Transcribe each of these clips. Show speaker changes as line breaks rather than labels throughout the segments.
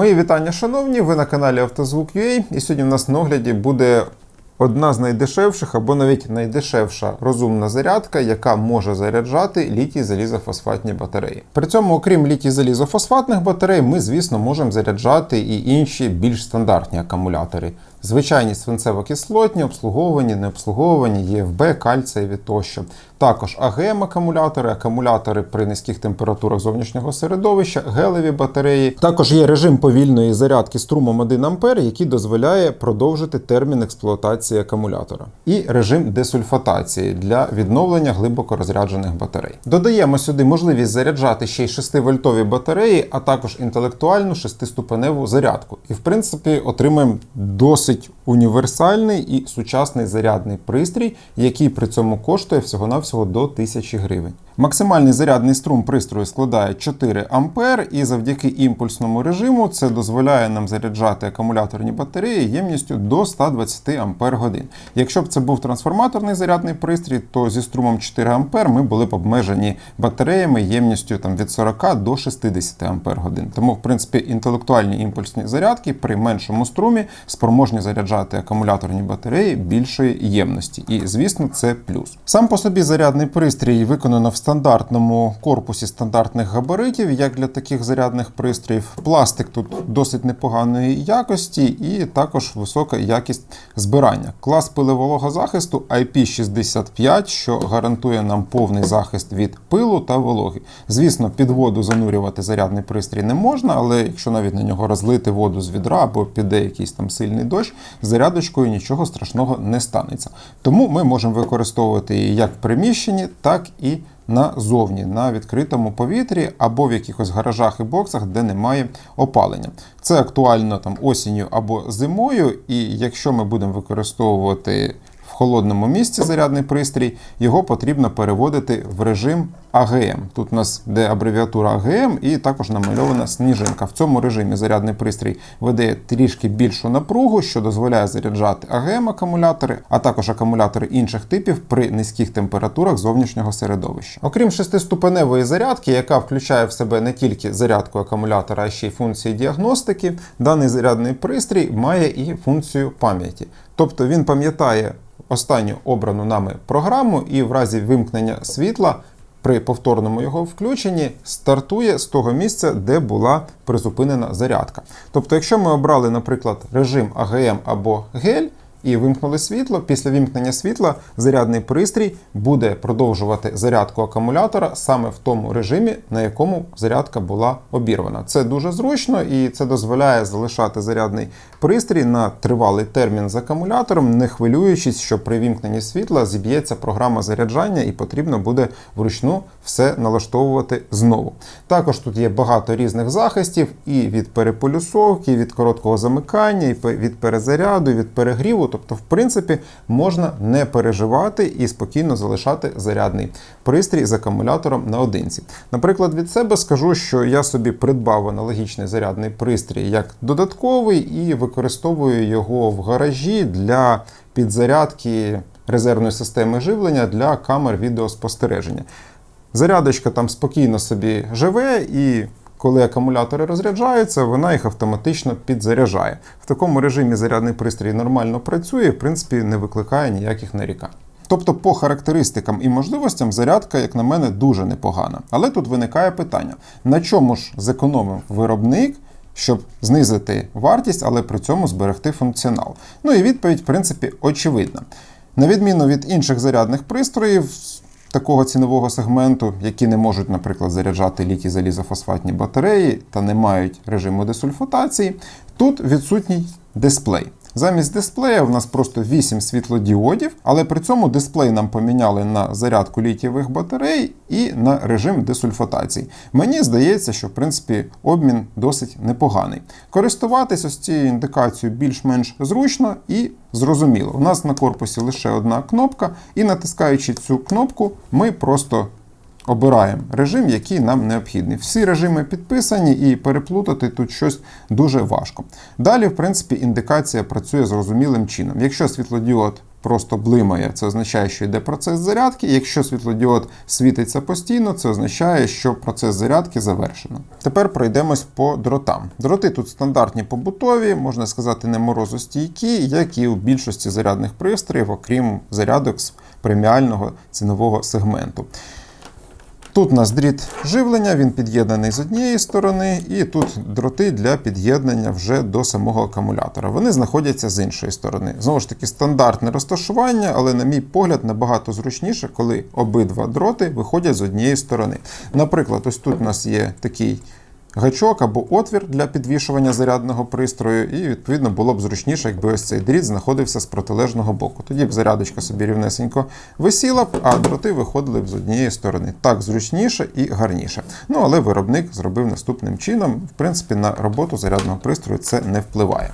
Мої вітання, шановні. Ви на каналі Автозвук.ua і сьогодні в нас на огляді буде одна з найдешевших або навіть найдешевша розумна зарядка, яка може заряджати літій залізофосфатні батареї. При цьому, окрім літій залізофосфатних батарей, ми, звісно, можемо заряджати і інші більш стандартні акумулятори. Звичайні свинцево-кислотні, обслуговувані, необслуговувані, ЄФБ, кальцієві тощо. Також АГМ-акумулятори, акумулятори при низьких температурах зовнішнього середовища, гелеві батареї. Також є режим повільної зарядки струмом 1 А, який дозволяє продовжити термін експлуатації акумулятора. І режим десульфатації для відновлення глибоко розряджених батарей. Додаємо сюди можливість заряджати ще й 6-вольтові батареї, а також інтелектуальну 6-ступеневу зарядку. І в принципі отримаємо досить досить універсальний і сучасний зарядний пристрій, який при цьому коштує всього-навсього до 1000 гривень. Максимальний зарядний струм пристрою складає 4 А, і завдяки імпульсному режиму це дозволяє нам заряджати акумуляторні батареї ємністю до 120 Ампер годин. Якщо б це був трансформаторний зарядний пристрій, то зі струмом 4 А ми були б обмежені батареями ємністю там, від 40 до 60 Ампер годин. Тому, в принципі, інтелектуальні імпульсні зарядки при меншому струмі спроможні заряджати акумуляторні батареї більшої ємності. І, звісно, це плюс. Сам по собі зарядний пристрій виконано в стандартному корпусі стандартних габаритів, як для таких зарядних пристроїв. Пластик тут досить непоганої якості і також висока якість збирання. Клас пилевологозахисту IP65, що гарантує нам повний захист від пилу та вологи. Звісно, під воду занурювати зарядний пристрій не можна, але якщо навіть на нього розлити воду з відра або піде якийсь там сильний дощ, зарядочкою нічого страшного не станеться. Тому ми можемо використовувати її як в приміщенні, так і назовні, на відкритому повітрі або в якихось гаражах і боксах, де немає опалення. Це актуально там осінню або зимою, і якщо ми будемо використовувати холодному місці зарядний пристрій, його потрібно переводити в режим АГМ. Тут у нас де абревіатура АГМ і також намальована сніжинка. В цьому режимі зарядний пристрій видає трішки більшу напругу, що дозволяє заряджати АГМ-акумулятори, а також акумулятори інших типів при низьких температурах зовнішнього середовища. Окрім шестиступеневої зарядки, яка включає в себе не тільки зарядку акумулятора, а ще й функції діагностики, даний зарядний пристрій має і функцію пам'яті. Тобто він пам'ятає останню обрану нами програму і в разі вимкнення світла при повторному його включенні стартує з того місця, де була призупинена зарядка. Тобто, якщо ми обрали, наприклад, режим АГМ або гель, і вимкнули світло. Після вимкнення світла зарядний пристрій буде продовжувати зарядку акумулятора саме в тому режимі, на якому зарядка була обірвана. Це дуже зручно і це дозволяє залишати зарядний пристрій на тривалий термін з акумулятором, не хвилюючись, що при вімкненні світла зіб'ється програма заряджання і потрібно буде вручну все налаштовувати знову. Також тут є багато різних захистів і від переполюсовки, і від короткого замикання, і від перезаряду, і від перегріву. Тобто, в принципі, можна не переживати і спокійно залишати зарядний пристрій з акумулятором наодинці. Наприклад, від себе скажу, що я собі придбав аналогічний зарядний пристрій як додатковий і використовую його в гаражі для підзарядки резервної системи живлення для камер відеоспостереження. Зарядочка там спокійно собі живе і коли акумулятори розряджаються, вона їх автоматично підзаряджає. В такому режимі зарядний пристрій нормально працює в принципі не викликає ніяких нарікань. Тобто, по характеристикам і можливостям зарядка, як на мене, дуже непогана. Але тут виникає питання: на чому ж зекономив виробник, щоб знизити вартість, але при цьому зберегти функціонал? Ну і відповідь, в принципі, очевидна. На відміну від інших зарядних пристроїв, такого цінового сегменту, які не можуть, наприклад, заряджати літі залізофосфатні батареї та не мають режиму десульфатації, тут відсутній дисплей. Замість дисплея в нас просто 8 світлодіодів, але при цьому дисплей нам поміняли на зарядку літієвих батарей і на режим десульфатації. Мені здається, що в принципі обмін досить непоганий. Користуватись ось цією індикацією більш-менш зручно і зрозуміло. У нас на корпусі лише одна кнопка, і натискаючи цю кнопку, ми просто Обираємо режим, який нам необхідний. Всі режими підписані, і переплутати тут щось дуже важко. Далі, в принципі, індикація працює зрозумілим чином. Якщо світлодіод просто блимає, це означає, що йде процес зарядки. Якщо світлодіод світиться постійно, це означає, що процес зарядки завершено. Тепер пройдемось по дротам. Дроти тут стандартні побутові, можна сказати, не морозостійкі, як і у більшості зарядних пристроїв, окрім зарядок з преміального цінового сегменту. Тут у нас дріт живлення, він під'єднаний з однієї сторони, і тут дроти для під'єднання вже до самого акумулятора. Вони знаходяться з іншої сторони. Знову ж таки, стандартне розташування, але, на мій погляд, набагато зручніше, коли обидва дроти виходять з однієї сторони. Наприклад, ось тут у нас є такий гачок або отвір для підвішування зарядного пристрою, і відповідно було б зручніше, якби ось цей дріт знаходився з протилежного боку. Тоді б зарядочка собі рівнесенько висіла б, а дроти виходили б з однієї сторони. Так зручніше і гарніше. Ну але виробник зробив наступним чином. В принципі, на роботу зарядного пристрою це не впливає.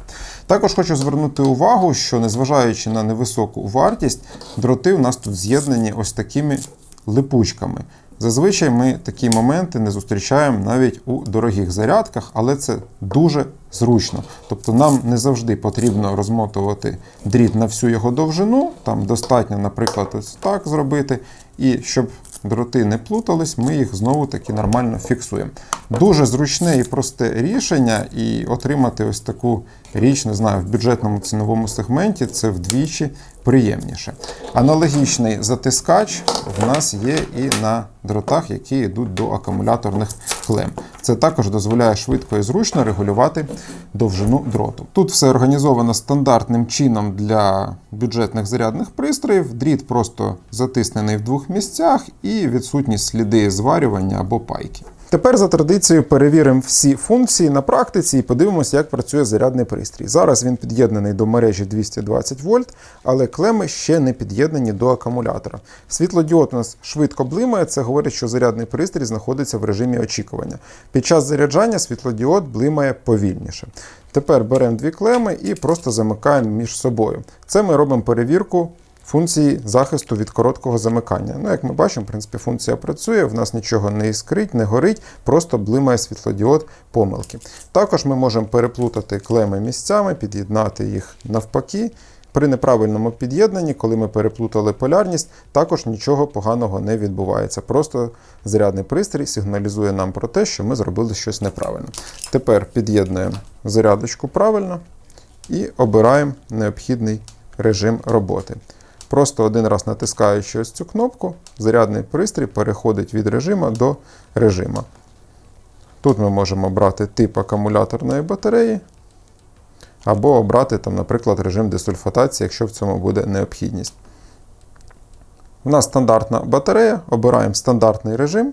Також хочу звернути увагу, що незважаючи на невисоку вартість, дроти у нас тут з'єднані ось такими липучками. Зазвичай ми такі моменти не зустрічаємо навіть у дорогих зарядках, але це дуже зручно. Тобто нам не завжди потрібно розмотувати дріт на всю його довжину. Там достатньо, наприклад, ось так зробити. І щоб дроти не плутались, ми їх знову таки нормально фіксуємо. Дуже зручне і просте рішення, і отримати ось таку річ, не знаю, в бюджетному ціновому сегменті це вдвічі приємніше. Аналогічний затискач в нас є і на дротах, які йдуть до акумуляторних клем. Це також дозволяє швидко і зручно регулювати довжину дроту. Тут все організовано стандартним чином для бюджетних зарядних пристроїв. Дріт просто затиснений в двох місцях і відсутні сліди зварювання або пайки. Тепер за традицією перевіримо всі функції на практиці і подивимося, як працює зарядний пристрій. Зараз він під'єднаний до мережі 220 вольт, але клеми ще не під'єднані до акумулятора. Світлодіод у нас швидко блимає, це говорить, що зарядний пристрій знаходиться в режимі очікування. Під час заряджання світлодіод блимає повільніше. Тепер беремо дві клеми і просто замикаємо між собою. Це ми робимо перевірку функції захисту від короткого замикання. Ну, як ми бачимо, в принципі, функція працює, в нас нічого не іскрить, не горить, просто блимає світлодіод помилки. Також ми можемо переплутати клеми місцями, під'єднати їх навпаки. При неправильному під'єднанні, коли ми переплутали полярність, також нічого поганого не відбувається. Просто зарядний пристрій сигналізує нам про те, що ми зробили щось неправильно. Тепер під'єднуємо зарядочку правильно і обираємо необхідний режим роботи. Просто один раз натискаючи ось цю кнопку, зарядний пристрій переходить від режиму до режиму. Тут ми можемо обрати тип акумуляторної батареї, або обрати, там, наприклад, режим десульфатації, якщо в цьому буде необхідність. У нас стандартна батарея, обираємо стандартний режим.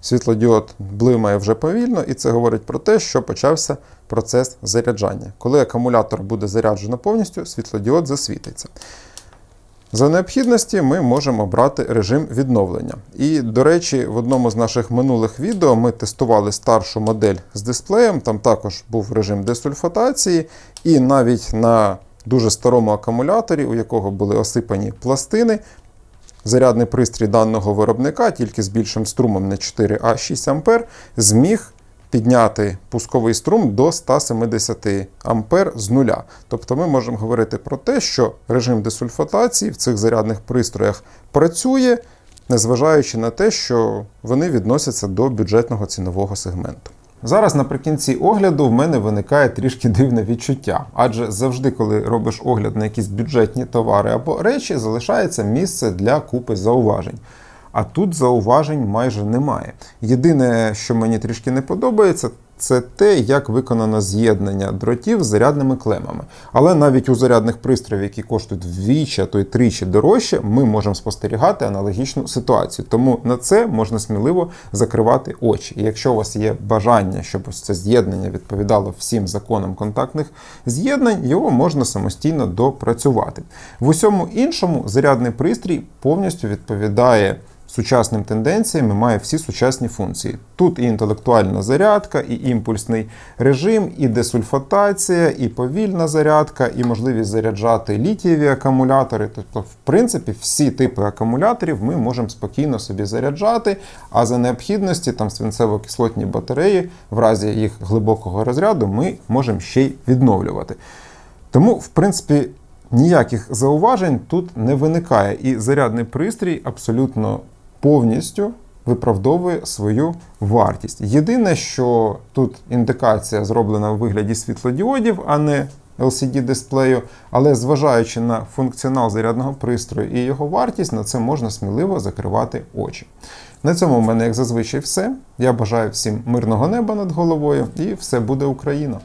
Світлодіод блимає вже повільно, і це говорить про те, що почався процес заряджання. Коли акумулятор буде заряджено повністю, світлодіод засвітиться. За необхідності ми можемо обрати режим відновлення. І, до речі, в одному з наших минулих відео ми тестували старшу модель з дисплеєм, там також був режим десульфатації, і навіть на дуже старому акумуляторі, у якого були осипані пластини, зарядний пристрій даного виробника, тільки з більшим струмом не 4, а 6 А, зміг підняти пусковий струм до 170 А з нуля. Тобто ми можемо говорити про те, що режим десульфатації в цих зарядних пристроях працює, незважаючи на те, що вони відносяться до бюджетного цінового сегменту. Зараз наприкінці огляду в мене виникає трішки дивне відчуття, адже завжди, коли робиш огляд на якісь бюджетні товари або речі, залишається місце для купи зауважень. А тут зауважень майже немає. Єдине, що мені трішки не подобається, це те, як виконано з'єднання дротів з зарядними клемами. Але навіть у зарядних пристроїв, які коштують вдвічі, а то й тричі дорожче, ми можемо спостерігати аналогічну ситуацію. Тому на це можна сміливо закривати очі. І якщо у вас є бажання, щоб ось це з'єднання відповідало всім законам контактних з'єднань, його можна самостійно допрацювати. В усьому іншому зарядний пристрій повністю відповідає сучасним тенденціям і має всі сучасні функції. Тут і інтелектуальна зарядка, і імпульсний режим, і десульфатація, і повільна зарядка, і можливість заряджати літієві акумулятори. Тобто, в принципі, всі типи акумуляторів ми можемо спокійно собі заряджати, а за необхідності там свинцево-кислотні батареї, в разі їх глибокого розряду, ми можемо ще й відновлювати. Тому, в принципі, Ніяких зауважень тут не виникає, і зарядний пристрій абсолютно повністю виправдовує свою вартість. Єдине, що тут індикація зроблена у вигляді світлодіодів, а не LCD-дисплею, але зважаючи на функціонал зарядного пристрою і його вартість, на це можна сміливо закривати очі. На цьому в мене, як зазвичай, все. Я бажаю всім мирного неба над головою і все буде Україна!